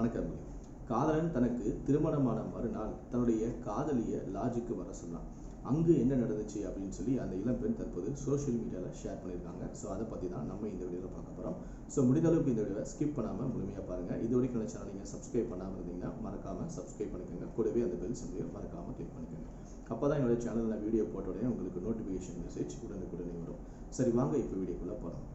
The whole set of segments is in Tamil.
வணக்கம். காதலன் தனக்கு திருமணமான மறுநாள் தன்னுடைய காதலிய லாட்ஜுக்கு வர சொன்னான். அங்கு என்ன நடந்துச்சு அப்படின்னு சொல்லி அந்த இளம்பெண் தற்போது சோஷியல் மீடியாவில் ஷேர் பண்ணியிருக்காங்க. ஸோ அதை பற்றி தான் நம்ம இந்த வீடியோவில் பார்க்க போகிறோம் ஸோ முடிந்த அளவுக்கு இந்த வீடியோவை ஸ்கிப் பண்ணாமல் முழுமையாக பாருங்கள் இது வரைக்கும் இந்த சேனல் நீங்கள் சப்ஸ்கிரைப் பண்ணாமல் இருந்தீங்கன்னா மறக்காமல் சப்ஸ்கிரைப் பண்ணிக்கோங்க. கூடவே அந்த பெல் சிம்பிளையும் மறக்காமல் கிளிக் பண்ணிக்கோங்க. அப்போ தான் என்னோட சேனலில் வீடியோ போட்ட உடனே உங்களுக்கு நோட்டிஃபிகேஷன் மெசேஜ் உடனுக்குடனே வரும். சரி வாங்க இப்போ வீடியோக்குள்ளே போகிறோம்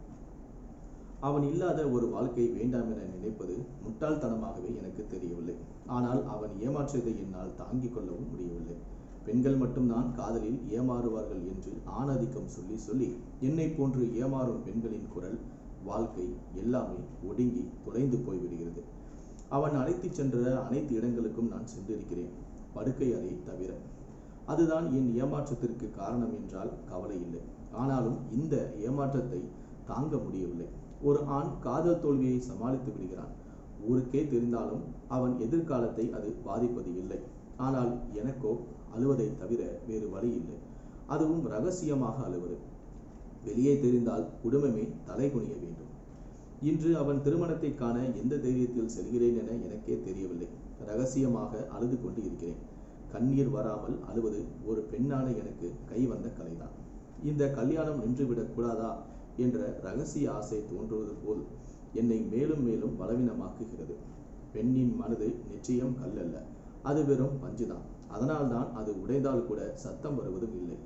அவன் இல்லாத ஒரு வாழ்க்கை வேண்டாம் என நினைப்பது முட்டாள்தனமாகவே எனக்கு தெரியவில்லை. ஆனால் அவன் ஏமாற்றியதை என்னால் தாங்கிக் கொள்ளவும் முடியவில்லை. பெண்கள் மட்டும்தான் காதலில் ஏமாறுவார்கள் என்று ஆணாதிக்கம் சொல்லி சொல்லி என்னை போன்று ஏமாறும் பெண்களின் குரல் வாழ்க்கை எல்லாமே ஒடுங்கி தொலைந்து போய்விடுகிறது. அவன் அழைத்துச் சென்ற அனைத்து இடங்களுக்கும் நான் சென்றிருக்கிறேன். படுக்கை அறை தவிர. அதுதான் என் ஏமாற்றத்திற்கு காரணம் என்றால் கவலை இல்லை. ஆனாலும் இந்த ஏமாற்றத்தை தாங்க முடியவில்லை. ஒரு ஆண் காதல் தோல்வியை சமாளித்து விடுகிறான். ஊருக்கே தெரிந்தாலும் அவன் எதிர்காலத்தை அது பாதிப்பது இல்லை. ஆனால் எனக்கோ அழுவதை தவிர வேறு வழி இல்லை. அதுவும் ரகசியமாக அழுவது. வெளியே தெரிந்தால் குடும்பமே தலை குனிய வேண்டும். இன்று அவன் திருமணத்தை காண எந்த தைரியத்தில் செல்கிறேன் என எனக்கே தெரியவில்லை. ரகசியமாக அழுது கொண்டு இருக்கிறேன். கண்ணீர் வராமல் அழுவது ஒரு பெண்ணான எனக்கு கை வந்த கலைதான். இந்த கல்யாணம் நின்றுவிடக் கூடாதா? என்ற ரகசிய ஆசை தோன்றுவது போல் என்னை மேலும் மேலும் பலவீனமாக்குகிறது. பெண்ணின் மனது நிச்சயம் கல்லல்ல. அது வெறும் பஞ்சுதான். அதனால்தான் அது உடைந்தால் கூட சத்தம் வருவதும் இல்லை.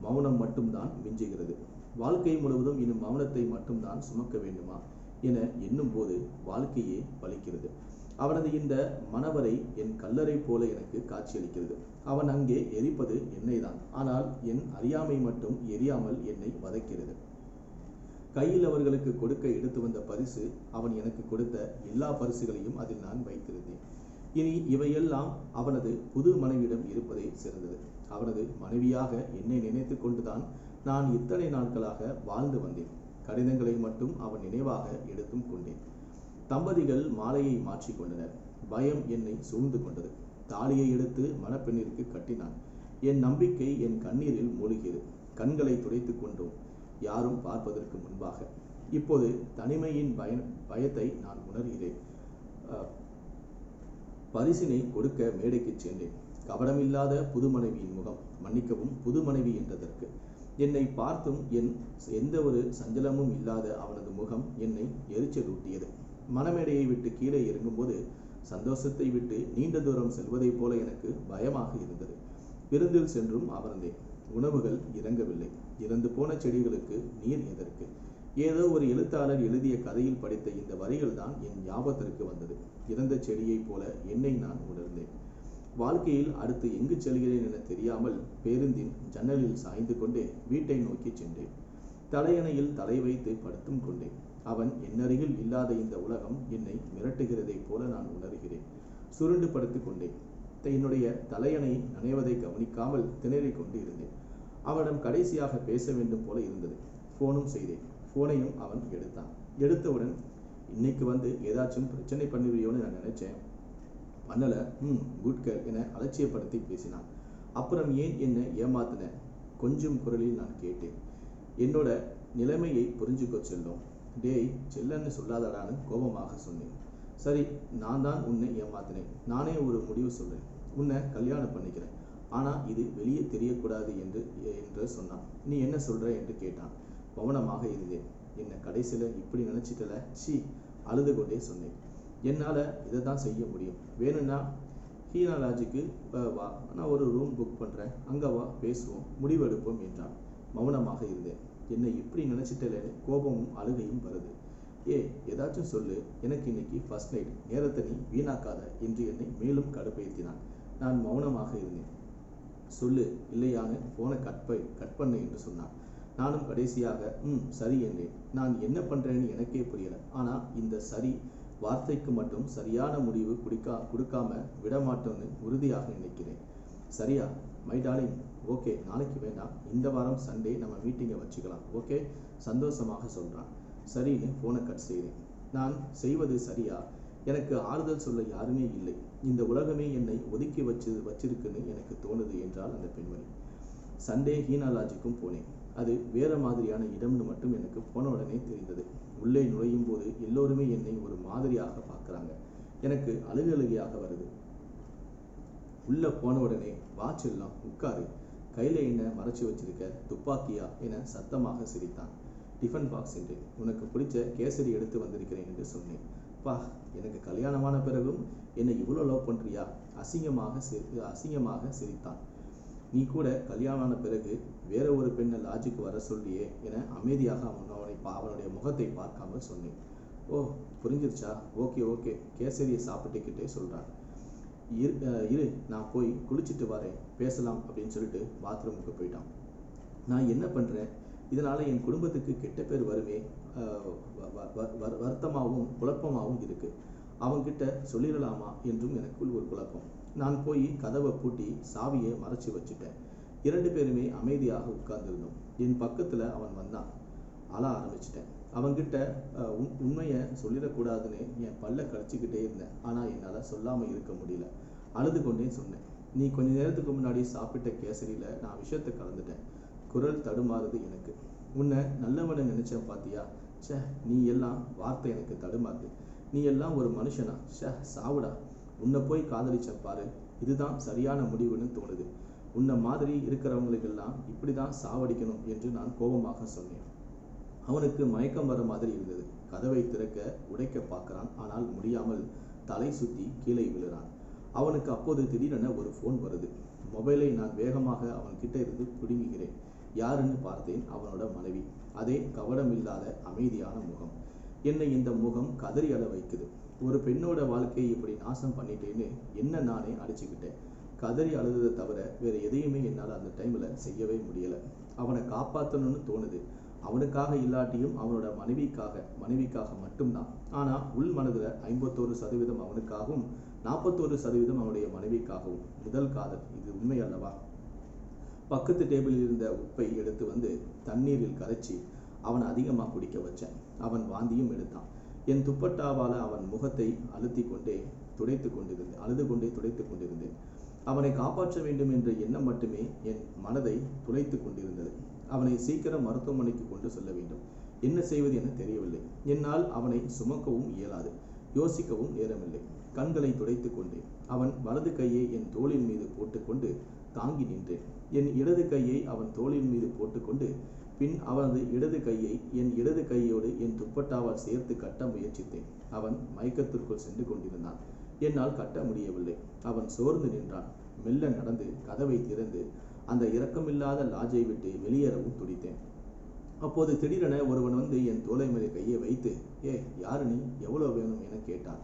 மௌனம் மட்டும்தான் மிஞ்சுகிறது. வாழ்க்கை முழுவதும் இன்னும் மௌனத்தை மட்டும்தான் சுமக்க வேண்டுமா என எண்ணும் போது வாழ்க்கையே பலிக்கிறது அவனது இந்த மணவரை என் கல்லறை போல எனக்கு காட்சியளிக்கிறது. அவன் அங்கே எரிப்பது என்னை தான் ஆனால் என் அறியாமை மட்டும் எரியாமல் என்னை வதைக்கிறது. கையில் அவர்களுக்கு கொடுக்க எடுத்து வந்த பரிசு அவன் எனக்கு கொடுத்த எல்லா பரிசுகளையும் அதில் நான் வைத்திருந்தேன். இனி இவையெல்லாம் அவனது புது மனைவியிடம் இருப்பதே சிறந்தது. அவனது மனைவியாக என்னை நினைத்து கொண்டுதான் நான் இத்தனை நாட்களாக வாழ்ந்து வந்தேன். கடிதங்களை மட்டும் அவன் நினைவாக எடுத்தும் கொண்டேன். தம்பதிகள் மாலையை மாற்றிக்கொண்டனர் பயம் என்னை சூழ்ந்து கொண்டது. தாலியை எடுத்து மணப்பெண்ணிற்கு கட்டினான். என் நம்பிக்கை என் கண்ணீரில் மூழ்கியது. கண்களை துடைத்து கொண்டோம். யாரும் பார்ப்பதற்கு முன்பாக. இப்போது தனிமையின் பய பயத்தை நான் உணர்கிறேன். பரிசினை கொடுக்க மேடைக்கு சென்றேன். கவனமில்லாத புது மனைவியின் முகம் மன்னிக்கவும் புது மனைவி என்றதற்கு. என்னை பார்த்தும் என் எந்த ஒரு சஞ்சலமும் இல்லாத அவனது முகம் என்னை எரிச்சலூட்டியது. மனமேடையை விட்டு கீழே இறங்கும்போது சந்தோஷத்தை விட்டு நீண்ட தூரம் செல்வதைப் போல எனக்கு பயமாக இருந்தது. விருந்தில் சென்றும் அமர்ந்தேன். உணவுகள் இறங்கவில்லை. இறந்து போன செடிகளுக்கு நீர் எதற்கு? ஏதோ ஒரு எழுத்தாளர் எழுதிய கதையில் படித்த இந்த வரிகள் தான் என் ஞாபகத்திற்கு வந்தது. இறந்த செடியைப் போல என்னை நான் உணர்ந்தேன். வாழ்க்கையில் அடுத்து எங்கு செல்கிறேன் என தெரியாமல் பேருந்தின் ஜன்னலில் சாய்ந்து கொண்டே வீட்டை நோக்கி சென்றேன். தலையணையில் தலை வைத்து படுத்தும் கொண்டேன். அவன் என்னருகில் இல்லாத இந்த உலகம் என்னை மிரட்டுகிறதைப் போல நான் உணர்கிறேன். சுருண்டு படுத்துக் கொண்டேன். என்னுடைய தலையணை நனைவதை கவனிக்காமல் திணறிக் கொண்டு இருந்தேன் அவனிடம் கடைசியாக பேச வேண்டும் போல இருந்தது. ஃபோனும் செய்தேன். ஃபோனையும் அவன் எடுத்தான். எடுத்தவுடன் இன்னைக்கு வந்து ஏதாச்சும் பிரச்சனை பண்ணுவியோன்னு நான் நினைச்சேன். பண்ணல. ம் குட் கேர் என அலட்சியப்படுத்தி பேசினான். அப்புறம் ஏன் என்னை ஏமாத்தின? கொஞ்சம் குரலில் நான் கேட்டேன். என்னோட நிலைமையை புரிஞ்சுக்கோ செல்லும் டேய் செல்லன்னு சொல்லாதடான்னு கோபமாக சொன்னேன். சரி நான் தான் உன்னை ஏமாத்தினேன். நானே ஒரு முடிவு சொல்றேன். உன்னை கல்யாணம் பண்ணிக்கிறேன். ஆனால் இது வெளியே தெரியக்கூடாது என்று என்று சொன்னான். நீ என்ன சொல்கிற என்று கேட்டான். மௌனமாக இருந்தேன். என்னை கடைசியில் இப்படி நினச்சிட்டல? சி அழுது கொண்டே சொன்னேன். என்னால் இதை தான் செய்ய முடியும். வேணும்னா ஹீனா லாஜுக்கு வா. நான் ஒரு ரூம் புக் பண்ணுறேன் அங்கே வா பேசுவோம். முடிவெடுப்போம் என்றான். மௌனமாக இருந்தேன். என்னை இப்படி நினச்சிட்டலேன்னு கோபமும் அழுகையும் வருது. ஏ ஏதாச்சும் சொல்லு. எனக்கு இன்னைக்கு ஃபர்ஸ்ட் நைட் நேரத்தை நீ வீணாக்காத என்று என்னை மேலும் கடுப்பேற்றினான் நான் மௌனமாக இருந்தேன். சொல்லு இல்லையான்னு ஃபோனை கட் பை கட் பண்ணு என்று சொன்னான். நானும் கடைசியாக ம் சரி என்றேன். நான் என்ன பண்ணுறேன்னு எனக்கே புரியல. ஆனால் இந்த சரி வார்த்தைக்கு மட்டும் சரியான முடிவு குடிக்கா கொடுக்காம விடமாட்டோன்னு உறுதியாக நினைக்கிறேன். சரியா? மை டார்லிங் ஓகே நாளைக்கு வேண்டாம். இந்த வாரம் சண்டே நம்ம மீட்டிங்கை வச்சுக்கலாம் ஓகே சந்தோஷமாக சொல்கிறான் சரின்னு ஃபோனை கட் செய்தேன். நான் செய்வது சரியா? எனக்கு ஆறுதல் சொல்ல யாருமே இல்லை. இந்த உலகமே என்னை ஒதுக்கி வச்சு வச்சிருக்குன்னு எனக்கு தோணுது என்றால் அந்த பெண்மணி. சண்டே ஹீனாலாஜிக்கும் போனேன். அது வேற மாதிரியான இடம்னு மட்டும் எனக்கு போன உடனே தெரிந்தது. உள்ளே நுழையும் போது எல்லோருமே என்னை ஒரு மாதிரியாக பார்க்குறாங்க. எனக்கு அழுகு அழுகையாக வருது. உள்ள போன உடனே வாட்ச் எல்லாம் உட்காரு. கையில என்ன மறைச்சு வச்சிருக்க? துப்பாக்கியா? என சத்தமாக சிரித்தான். டிஃபன் பாக்ஸ் என்றேன். உனக்கு பிடிச்ச கேசரி எடுத்து வந்திருக்கிறேன் என்று சொன்னேன். பா எனக்கு கல்யாணமான பிறகும் என்னை இவ்வளோ லவ் பண்ணுறியா அசிங்கமாக சிரி அசிங்கமாக சிரித்தான். நீ கூட கல்யாணமான பிறகு வேற ஒரு பெண்ணை லாஜிக்கு வர சொல்லியே என அமைதியாக அவன் அவனை பா- அவனுடைய முகத்தை பார்க்காமல் சொன்னேன். ஓ புரிஞ்சிருச்சா? ஓகே ஓகே கேசரியை சாப்பிட்டுக்கிட்டே சொல்கிறான் இரு இரு நான் போய் குளிச்சுட்டு வரேன் பேசலாம் அப்படின்னு சொல்லிட்டு பாத்ரூமுக்கு போயிட்டான். நான் என்ன பண்ணுறேன் இதனால் என் குடும்பத்துக்கு கெட்ட பேர் வருமே? வ- வ- வருத்தமாகவும் குழப்பமாகவும் இருக்குது அவன்கிட்ட சொல்லிடலாமா என்றும் எனக்குள் ஒரு குழப்பம். நான் போய் கதவை பூட்டி சாவியை மறைச்சி வச்சுட்டேன். இரண்டு பேருமே அமைதியாக உட்கார்ந்திருந்தோம். என் பக்கத்தில் அவன் வந்தான். அழ ஆரம்பிச்சிட்டேன். அவன்கிட்ட அஹ், உண்மையை சொல்லிடக்கூடாதுன்னு என் பல்ல கடிச்சிக்கிட்டே இருந்தேன். ஆனால் என்னால் சொல்லாமல் இருக்க முடியல. அழுது கொண்டே சொன்னேன். நீ கொஞ்ச நேரத்துக்கு முன்னாடி சாப்பிட்ட கேசரியில நான் விஷயத்தை கலந்துட்டேன். குரல் தடுமாறுது எனக்கு. உன்னை நல்லவனை நினைச்சேன் பார்த்தியா சே நீ எல்லாம் வார்த்தை எனக்கு தடுமாறுது நீ எல்லாம் ஒரு மனுஷனா? ச்சே சாவுடா. உன்னை போய் காதலிச்ச பாரு. இதுதான் சரியான முடிவுன்னு தோணுது. உன்னை மாதிரி இருக்கிறவங்களுக்கெல்லாம் இப்படிதான் சாவடிக்கணும் என்று நான் கோபமாக சொன்னேன். அவனுக்கு மயக்கம் வர மாதிரி இருந்தது. கதவை திறக்க உடைக்க பார்க்கறான். ஆனால் முடியாமல் தலை சுத்தி கீழே விழுறான். அவனுக்கு அப்போது திடீரென ஒரு ஃபோன் வருது. மொபைலை நான் வேகமாக அவன் கிட்ட இருந்து பிடுங்குகிறேன் யாருன்னு பார்த்தேன் அவனோட மனைவி. அதே கவடமில்லாத அமைதியான முகம். என்னை இந்த முகம் கதறி அழ வைக்குது ஒரு பெண்ணோட வாழ்க்கையை இப்படி நாசம் பண்ணிட்டேன்னு என்ன நானே அடிச்சுக்கிட்டேன். கதறி அழுததை தவிர வேற எதையுமே என்னால் அந்த டைம்ல செய்யவே முடியல. அவனை காப்பாற்றணும்னு தோணுது. அவனுக்காக இல்லாட்டியும் அவனோட மனைவிக்காக மனைவிக்காக மட்டும்தான். ஆனா உள் மனதுல ஐம்பத்தோரு சதவீதம் அவனுக்காகவும் நாற்பத்தோரு சதவீதம் அவனுடைய மனைவிக்காகவும். முதல் காதல். இது உண்மை அல்லவா? பக்கத்து டேபிளில் இருந்த உப்பை எடுத்து வந்து தண்ணீரில் கரைச்சி அவனை அதிகமாக குடிக்க வச்சேன். அவன் வாந்தியும் எடுத்தான். என் துப்பட்டாவால் அவன் முகத்தை அழுத்தி கொண்டே துடைத்து கொண்டிருந்தேன் அழுது கொண்டே துடைத்து கொண்டிருந்தேன். அவனை காப்பாற்ற வேண்டும் என்ற எண்ணம் மட்டுமே என் மனதை துளைத்து கொண்டிருந்தது. அவனை சீக்கிரம் மருத்துவமனைக்கு கொண்டு செல்ல வேண்டும். என்ன செய்வது என தெரியவில்லை. என்னால் அவனை சுமக்கவும் இயலாது யோசிக்கவும் நேரமில்லை. கண்களை துடைத்து கொண்டேன். அவன் வலது கையை என் தோளின் மீது போட்டுக்கொண்டு தாங்கி நின்றேன். என் இடது கையை அவன் தோளின் மீது போட்டுக்கொண்டு பின் அவனது இடது கையை என் இடது கையோடு என் துப்பட்டாவால் சேர்த்து கட்ட முயற்சித்தேன். அவன் மயக்கத்திற்குள் சென்று கொண்டிருந்தான். என்னால் கட்ட முடியவில்லை. அவன் சோர்ந்து நின்றான். மெல்ல நடந்து கதவை திறந்து அந்த இரக்கமில்லாத லாஜை விட்டு வெளியேறவும் துடித்தேன். அப்போது திடீரென ஒருவன் வந்து என் தோலை மேலே கையை வைத்து ஏ யாரு நீ? எவ்வளோ வேணும்? என கேட்டான்.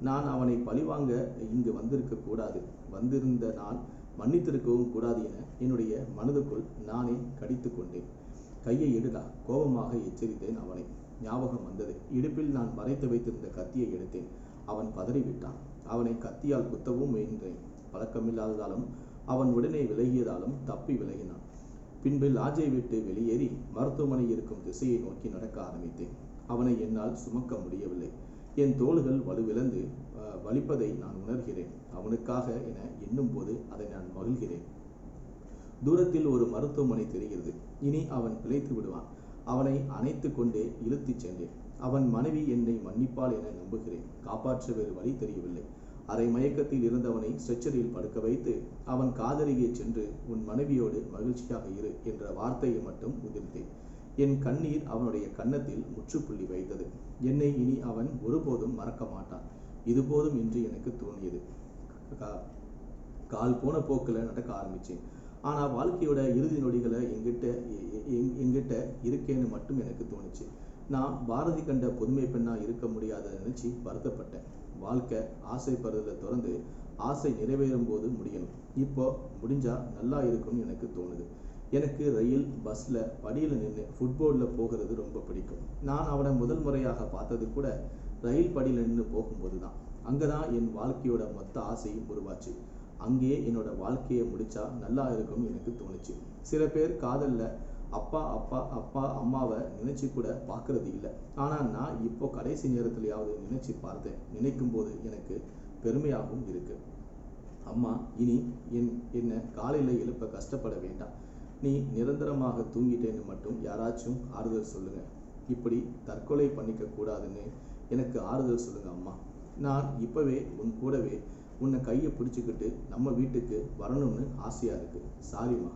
நான் அவனை பழிவாங்க இங்கு வந்திருக்க கூடாது. வந்திருந்த நான் மன்னித்திருக்கவும் கூடாது என என்னுடைய மனதுக்குள் நானே கடித்து கொண்டேன். கையை எடுடா கோபமாக எச்சரித்தேன் அவனை. ஞாபகம் வந்தது. இடுப்பில் நான் மறைத்து வைத்திருந்த கத்தியை எடுத்தேன். அவன் பதறிவிட்டான். அவனை கத்தியால் குத்தவும் முயன்றேன். பழக்கமில்லாததாலும் அவன் உடனே விலகியதாலும் தப்பி விலகினான். பின்பு லாஜை விட்டு வெளியேறி மருத்துவமனை இருக்கும் திசையை நோக்கி நடக்க ஆரம்பித்தேன். அவனை என்னால் சுமக்க முடியவில்லை. என் தோள்கள் வலுவிழந்து வலிப்பதை நான் உணர்கிறேன். அவனுக்காக என எண்ணும்போது அதை நான் மகிழ்கிறேன். தூரத்தில் ஒரு மருத்துவமனை தெரிகிறது. இனி அவன் பிழைத்து விடுவான். அவனை அணைத்து கொண்டே இழுத்துச் சென்றேன். அவன் மனைவி என்னை மன்னிப்பாள் என நம்புகிறேன். காப்பாற்ற வேறு வழி தெரியவில்லை. அரை மயக்கத்தில் இருந்தவனை ஸ்ட்ரெச்சரில் படுக்க வைத்து அவன் காதலியே சென்று உன் மனைவியோடு மகிழ்ச்சியாக இரு என்ற வார்த்தையை மட்டும் உதிர்த்தேன். என் கண்ணீர் அவனுடைய கன்னத்தில் முற்றுப்புள்ளி வைத்தது. என்னை இனி அவன் ஒருபோதும் மறக்க மாட்டான். இது போதும் என்று எனக்கு தோணியது கால் போன போக்கில் நடக்க ஆரம்பிச்சேன். ஆனால் வாழ்க்கையோட இறுதி நொடிகளை எங்கிட்ட எ- எங்- எங்கிட்ட இருக்கேன்னு மட்டும் எனக்கு தோணுச்சு. நான் பாரதி கண்ட புதுமை பெண்ணாக இருக்க முடியாத நினச்சி வருத்தப்பட்டேன். வாழ்க்கை ஆசைப்படுறதில் திறந்து ஆசை நிறைவேறும் போது முடியணும். இப்போ முடிஞ்சால் நல்லா இருக்கும்னு எனக்கு தோணுது. எனக்கு ரயில் பஸ்ஸில் படியில் நின்று ஃபுட்போர்டில் போகிறது ரொம்ப பிடிக்கும். நான் அவனை முதல் முறையாக பார்த்தது கூட ரயில் படியில் நின்று போகும்போது தான் அங்கே தான் என் வாழ்க்கையோட மொத்த ஆசையும் உருவாச்சு. அங்கேயே என்னோட வாழ்க்கையை முடிச்சா நல்லா இருக்கும்னு எனக்கு தோணுச்சு. சில பேர் காதல்ல அப்பா அப்பா அப்பா அம்மாவை நினைச்சு கூட பார்க்கறது இல்லை. ஆனா நான் இப்போ கடைசி நேரத்துலையாவது நினைச்சு பார்த்தேன் நினைக்கும் போது எனக்கு பெருமையாகவும் இருக்கு. அம்மா இனி என் என்னை காலையில எழுப்ப கஷ்டப்பட வேண்டாம். நீ நிரந்தரமாக தூங்கிட்டேன்னு மட்டும் யாராச்சும் ஆறுதல் சொல்லுங்க. இப்படி தற்கொலை பண்ணிக்க கூடாதுன்னு எனக்கு ஆறுதல் சொல்லுங்க அம்மா. நான் இப்போவே உன் கூடவே உன்னை கையை பிடிச்சிக்கிட்டு நம்ம வீட்டுக்கு வரணும்னு ஆசையாக இருக்குது சாரிம்மா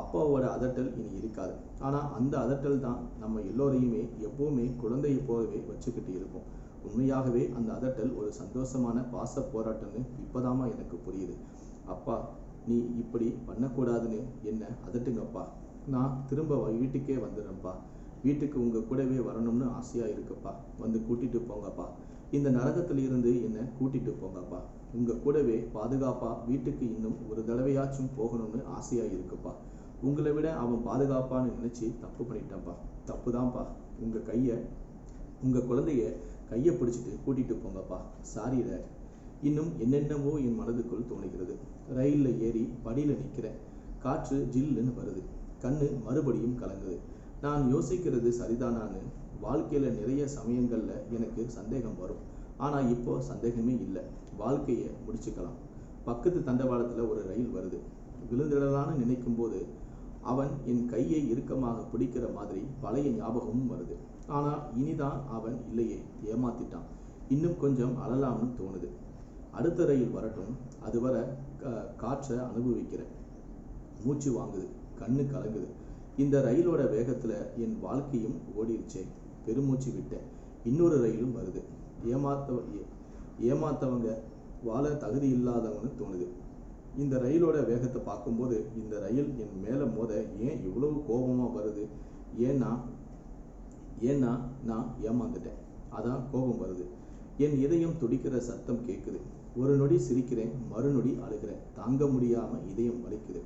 அப்பாவோட அதட்டல் இனி இருக்காது. ஆனால் அந்த அதட்டல் தான் நம்ம எல்லோரையுமே எப்போவுமே குழந்தையை போலவே வச்சுக்கிட்டு இருக்கும் உண்மையாகவே அந்த அதட்டல் ஒரு சந்தோஷமான பாச போராட்டம்னு இப்போதாமா எனக்கு புரியுது. அப்பா நீ இப்படி பண்ணக்கூடாதுன்னு என்ன அதட்டுங்கப்பா. நான் திரும்ப வீட்டுக்கே வந்துடுறேன்ப்பா. வீட்டுக்கு உங்கள் கூடவே வரணும்னு ஆசையாக இருக்குப்பா. வந்து கூட்டிட்டு போங்கப்பா. இந்த நரகத்திலிருந்து என்னை கூட்டிட்டு போங்கப்பா. உங்கள் கூடவே பாதுகாப்பாக வீட்டுக்கு இன்னும் ஒரு தடவையாச்சும் போகணும்னு ஆசையாக இருக்குப்பா உங்களை விட அவன் பாதுகாப்பான்னு நினச்சி தப்பு பண்ணிட்டான்ப்பா. தப்பு தான்ப்பா உங்கள் கையை உங்கள் குழந்தைய கையை பிடிச்சிட்டு கூட்டிட்டு போங்கப்பா. சாரி டேட் இன்னும் என்னென்னவோ என் மனதுக்குள் தோணுகிறது. ரயிலில் ஏறி படியில் நிற்கிறேன் காற்று ஜில்லுன்னு வருது. கண்ணு மறுபடியும் கலங்குது. நான் யோசிக்கிறது சரிதானான்னு வாழ்க்கையில் நிறைய சமயங்களில் எனக்கு சந்தேகம் வரும். ஆனால் இப்போ சந்தேகமே இல்லை. வாழ்க்கையை முடிச்சுக்கலாம். பக்கத்து தண்டவாளத்தில் ஒரு ரயில் வருது. விழுந்திடலான்னு நினைக்கும் போது அவன் என் கையை இறுக்கமாக பிடிக்கிற மாதிரி பழைய ஞாபகமும் வருது. ஆனால் இனிதான் அவன் இல்லையே. ஏமாத்திட்டான். இன்னும் கொஞ்சம் அழலாம்னு தோணுது. அடுத்த ரயில் வரட்டும். அதுவரை கா- காற்றை அனுபவிக்கிறேன். மூச்சு வாங்குது. கண்ணு கலங்குது. இந்த ரயிலோட வேகத்தில் என் வாழ்க்கையும் ஓடிருச்சே. பெருமூச்சு விட்டேன் இன்னொரு ரயிலும் வருது. ஏமாத்தவ ஏமாத்தவங்க வாழ தகுதி இல்லாதவங்கன்னு தோணுது. இந்த ரயிலோட வேகத்தை பார்க்கும்போது இந்த ரயில் என் மேலே மோத ஏன் இவ்வளவு கோபமா வருது? ஏன்னா ஏன்னா நான் ஏமாந்துட்டேன். அதான் கோபம் வருது. என் இதயம் துடிக்கிற சத்தம் கேட்குது ஒரு நொடி சிரிக்கிறேன் மறுநொடி அழுகிறேன். தாங்க முடியாம இதயம் வலிக்குது.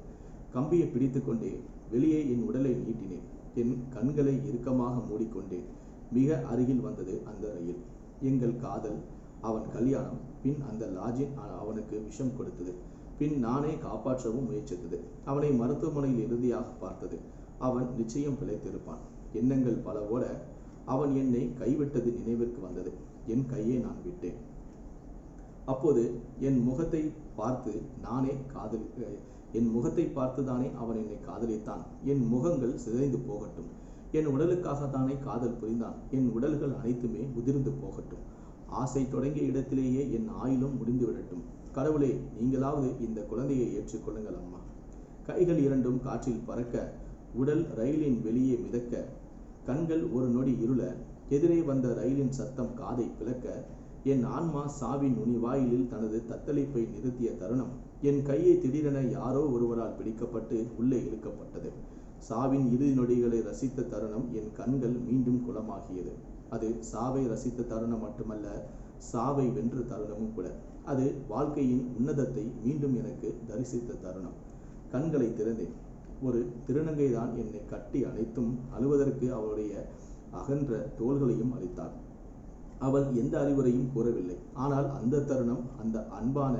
கம்பியை பிடித்துக்கொண்டே வெளியே என் உடலை நீட்டினேன். என் கண்களை இறுக்கமாக மூடிக்கொண்டேன். மிக அருகில் வந்தது அந்த ரயில். எங்கள் காதல் அவன் கல்யாணம் பின் அந்த லாஜின் அவனுக்கு விஷம் கொடுத்தது. பின் நானே காப்பாற்றவும் முயற்சித்தது. அவனை மருத்துவமனையில் இறுதியாக பார்த்தது. அவன் நிச்சயம் பிழைத்திருப்பான். எண்ணங்கள் பல ஓட அவன் என்னை கைவிட்டது நினைவிற்கு வந்தது. என் கையை நான் விட்டேன். அப்போது என் முகத்தை பார்த்து நானே காதலி என் முகத்தை பார்த்துதானே அவன் என்னை காதலித்தான். என் முகங்கள் சிதைந்து போகட்டும். என் உடலுக்காகத்தானே காதல் புரிந்தான். என் உடல்கள் அனைத்துமே உதிர்ந்து போகட்டும். ஆசை தொடங்கிய இடத்திலேயே என் ஆயுளும் முடிந்து விடட்டும். கடவுளே நீங்களாவது இந்த குழந்தையை ஏற்றுக்கொள்ளுங்கள் அம்மா. கைகள் இரண்டும் காற்றில் பறக்க உடல் ரயிலின் வெளியே மிதக்க கண்கள் ஒரு நொடி இருள எதிரே வந்த ரயிலின் சத்தம் காதை பிளக்க என் ஆன்மா சாவின் நுனிவாயிலில் தனது தத்தளிப்பை நிறுத்திய தருணம் என் கையை திடீரென யாரோ ஒருவரால் பிடிக்கப்பட்டு உள்ளே இழுக்கப்பட்டது. சாவின் இறுதி நொடிகளை ரசித்த தருணம் என் கண்கள் மீண்டும் குளமாகியது. அது சாவை ரசித்த தருணம் மட்டுமல்ல சாவை வென்ற தருணமும் கூட. அது வாழ்க்கையின் உன்னதத்தை மீண்டும் எனக்கு தரிசித்த தருணம். கண்களை திறந்தேன். ஒரு திருநங்கை தான் என்னை கட்டி அழைத்தும் அழுவதற்கு அவளுடைய அகன்ற தோள்களையும் அளித்தாள். அவள் எந்த அறிவுரையும் கூறவில்லை. ஆனால் அந்த தருணம் அந்த அன்பான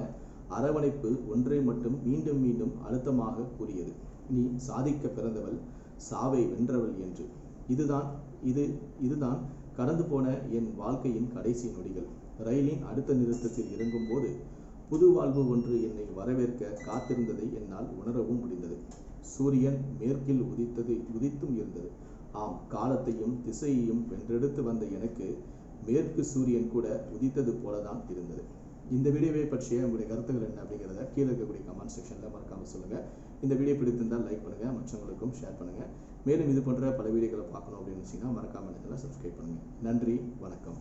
அரவணைப்பு ஒன்றை மட்டும் மீண்டும் மீண்டும் அழுத்தமாக கூறியது. நீ சாதிக்க பிறந்தவள் சாவை வென்றவள் என்று. இதுதான் இது இதுதான் கடந்து போன என் வாழ்க்கையின் கடைசி நொடிகள். ரயிலின் அடுத்த நிறுத்தத்தில் இறங்கும்போது புது வாழ்வு ஒன்று என்னை வரவேற்க காத்திருந்ததை என்னால் உணரவும் முடிந்தது. சூரியன் மேற்கில் உதித்தது உதித்தும் இருந்தது. ஆம் காலத்தையும் திசையையும் வென்றெடுத்து வந்த எனக்கு மேற்கு சூரியன் கூட உதித்தது போலதான் இருந்தது. இந்த வீடியோவை பற்றிய உங்களுடைய கருத்துக்கள் என்ன அப்படிங்கிறத கீழே இருக்கக்கூடிய கமெண்ட் செக்ஷனில் மறக்காமல் சொல்லுங்கள் இந்த வீடியோ பிடித்திருந்தால் லைக் பண்ணுங்கள் மற்றவங்களுக்கும் ஷேர் பண்ணுங்கள் மேலும் இது போன்ற பல வீடியோக்களை பார்க்கணும் அப்படின்னு நினச்சிங்கன்னா மறக்காமல் இதெல்லாம் சப்ஸ்கிரைப் பண்ணுங்க. நன்றி வணக்கம்.